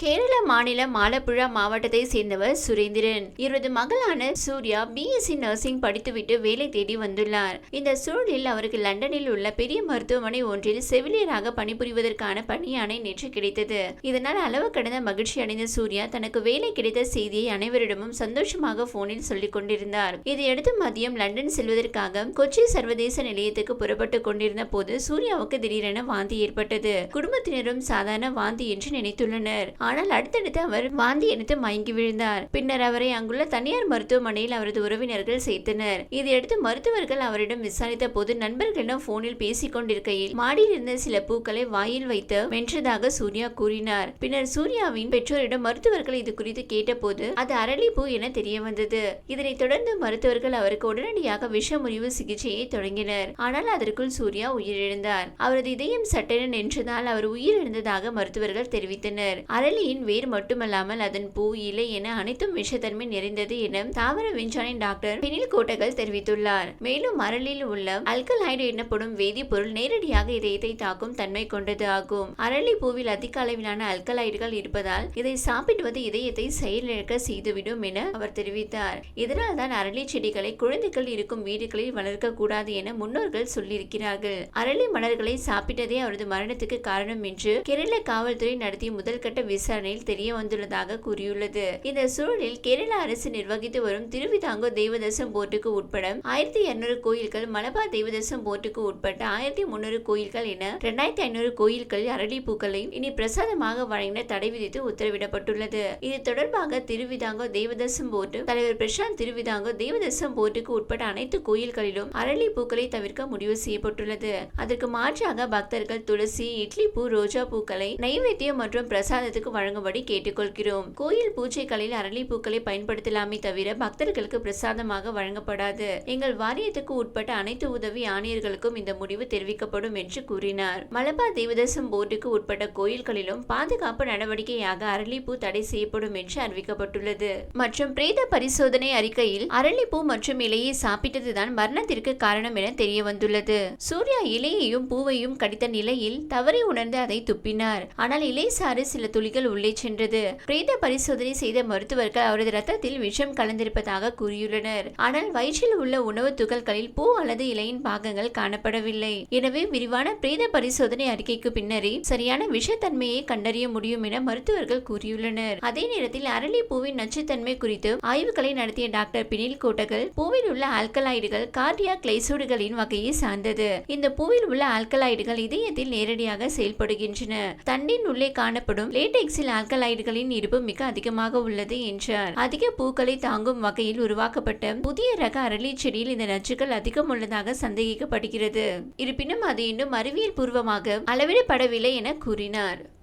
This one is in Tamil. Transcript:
கேரள மாநிலம் ஆலப்புழா மாவட்டத்தை சேர்ந்தவர் சுரேந்திரன். இவரது மகளான சூர்யா பிஎஸ்சி நர்சிங் படித்துவிட்டு வேலை தேடி வந்துள்ளார். இந்த சூழலில் அவருக்கு லண்டனில் உள்ள பெரிய மருத்துவமனை ஒன்றில் செவிலியராக பணிபுரிவதற்கான பணியானை நேற்று கிடைத்தது. இதனால் அளவு கடந்த மகிழ்ச்சி அடைந்த சூர்யா தனக்கு வேலை கிடைத்த செய்தியை அனைவரிடமும் சந்தோஷமாக போனில் சொல்லிக் கொண்டிருந்தார். இதையடுத்து மதியம் லண்டன் செல்வதற்காக கொச்சி சர்வதேச நிலையத்துக்கு புறப்பட்டு கொண்டிருந்த போது சூர்யாவுக்கு திடீரென வாந்தி ஏற்பட்டது. குடும்பத்தினரும் சாதாரண வாந்தி என்று நினைத்துள்ளனர். ஆனால் அடுத்தடுத்து அவர் வாந்தி எடுத்து மயங்கி விழுந்தார். பின்னர் அவரை அங்குள்ள தனியார் மருத்துவமனையில் அவரது உறவினர்கள் சேர்த்தனர். இதையடுத்து மருத்துவர்கள் அவரிடம் விசாரித்த போது நண்பர்களிடம் போனில் பேசிக் கொண்டிருக்கையில் மாடியில் இருந்த சில பூக்களை வாயில் வைத்து வென்றதாக சூர்யா கூறினார். பின்னர் சூர்யாவின் பெற்றோரிடம் மருத்துவர்கள் இது குறித்து கேட்டபோது அது அரளிப்பூ என தெரிய வந்தது இதனைத் தொடர்ந்து மருத்துவர்கள் அவருக்கு உடனடியாக விஷ முறிவு சிகிச்சையை தொடங்கினர். ஆனால் அதற்குள் சூர்யா உயிரிழந்தார். அவரது இதயம் சட்டென நின்றதால் அவர் உயிரிழந்ததாக மருத்துவர்கள் தெரிவித்தனர். அரளி அரளியின் வேர் மட்டுமல்லாமல் அதன் பூ இலை என அனைத்தும் விஷத்தன்மை நிறைந்தது என தாவர விஞ்ஞானி டாக்டர் பெனில் கோட்டகல் தெரிவித்துள்ளார். மேலும் மரலில் உள்ள அல்கலைடு எனப்படும் வேதிப்பொருள் நேரடியாக இதயத்தை தாக்கும் தன்மை கொண்டது ஆகும். அரளி பூவில் அதிக அளவிலான அல்கலைடுகள் இருப்பதால் இதை சாப்பிடுவது இதயத்தை செயலிழக்க செய்துவிடும் என அவர் தெரிவித்தார். இதனால் தான் அரளி செடிகளை குழந்தைகள் இருக்கும் வீடுகளில் வளர்க்க கூடாது என முன்னோர்கள் சொல்லியிருக்கிறார்கள். அரளி மலர்களை சாப்பிட்டதே அவரது மரணத்துக்கு காரணம் என்று கேரள காவல்துறை நடத்திய முதல்கட்ட விசாரணை விசாரணையில் தெரிய வந்துள்ளதாக கூறியுள்ளது. இந்த சூழலில் கேரள அரசு நிர்வகித்து வரும் திருவிதாங்கூர் தெய்வதசம் போர்ட்டுக்கு உட்பட ஆயிரத்தி இருநூறு கோயில்கள் மலபார் தெய்வதசம் போர்ட்டுக்கு உட்பட்ட ஆயிரத்தி முன்னூறு கோயில்கள் என இரண்டாயிரத்தி ஐநூறு கோயில்களில் அரளி இனி பிரசாதமாக வழங்கின தடை விதித்து உத்தரவிடப்பட்டுள்ளது. இது தொடர்பாக திருவிதாங்கூர் தெய்வதசம் போர்ட்டு தலைவர் பிரசாந்த் திருவிதாங்கூர் தெய்வதசம் போர்ட்டுக்கு உட்பட அனைத்து கோயில்களிலும் அரளி பூக்களை தவிர்க்க முடிவு செய்யப்பட்டுள்ளது. அதற்கு மாற்றாக பக்தர்கள் துளசி இட்லி பூ ரோஜா பூக்களை நைவேத்தியம் மற்றும் பிரசாதத்துக்கு வழங்கும்படி கேட்டுக்கொள்கிறோம். கோயில் பூஜைகளில் அரளி பூக்களை பயன்படுத்தலாமே தவிர பக்தர்களுக்கு பிரசாதமாக வழங்கப்படாது. எங்கள் வாரியத்துக்கு உட்பட்ட அனைத்து உதவி ஆணையர்களுக்கும் இந்த முடிவு தெரிவிக்கப்படும் என்று கூறினார். மலபார் தேவதசம் போர்டுக்கு உட்பட்ட கோயில்களிலும் பாதுகாப்பு நடவடிக்கையாக அரளிப்பூ தடை செய்யப்படும் என்று அறிவிக்கப்பட்டுள்ளது. மற்றும் பிரேத பரிசோதனை அறிக்கையில் அரளிப்பூ மற்றும் இலையை சாப்பிட்டதுதான் மரணத்திற்கு காரணம் என தெரிய வந்துள்ளது சூர்யா இலையையும் பூவையும் கடித்த நிலையில் தவறி உணர்ந்து அதை துப்பினார். ஆனால் இலை சாறு சில துளிகள் உள்ளே சென்றது. பிரேத பரிசோதனை செய்த மருத்துவர்கள் அவரது ரத்தத்தில் விஷம் கலந்திருப்பதாக கூறியுள்ளனர். ஆனால் வயிற்றில் உள்ள உணவு துகள்களில் பூ அல்லது இலையின் பாகங்கள் காணப்படவில்லை. எனவே விரிவான பிரேத பரிசோதனை அறிக்கைக்கு பின்னரே சரியான விஷத்தன்மையை கண்டறிய முடியும் என மருத்துவர்கள் கூறியுள்ளனர். அதே நேரத்தில் அரளி பூவின் நச்சுத்தன்மை குறித்து ஆய்வுகளை நடத்திய டாக்டர் பினில் கோட்டகல் பூவில் உள்ள ஆல்கலாய்டுகள் கார்டியா கிளைசோடுகளின் வகையை சார்ந்தது. இந்த பூவில் உள்ள ஆல்கலாய்டுகள் இதயத்தில் நேரடியாக செயல்படுகின்றன. தண்டின் உள்ளே காணப்படும் சில ஆல்கலைடுகளின் இருப்பு மிக அதிகமாக உள்ளது என்றார். அதிக பூக்களை தாங்கும் வகையில் உருவாக்கப்பட்ட புதிய ரக அரளி செடியில் இந்த நச்சுக்கள் அதிகம் உள்ளதாக சந்தேகிக்கப்படுகிறது. இருப்பினும் அது இன்னும் அறிவியல் பூர்வமாக அளவிடப்படவில்லை என கூறினார்.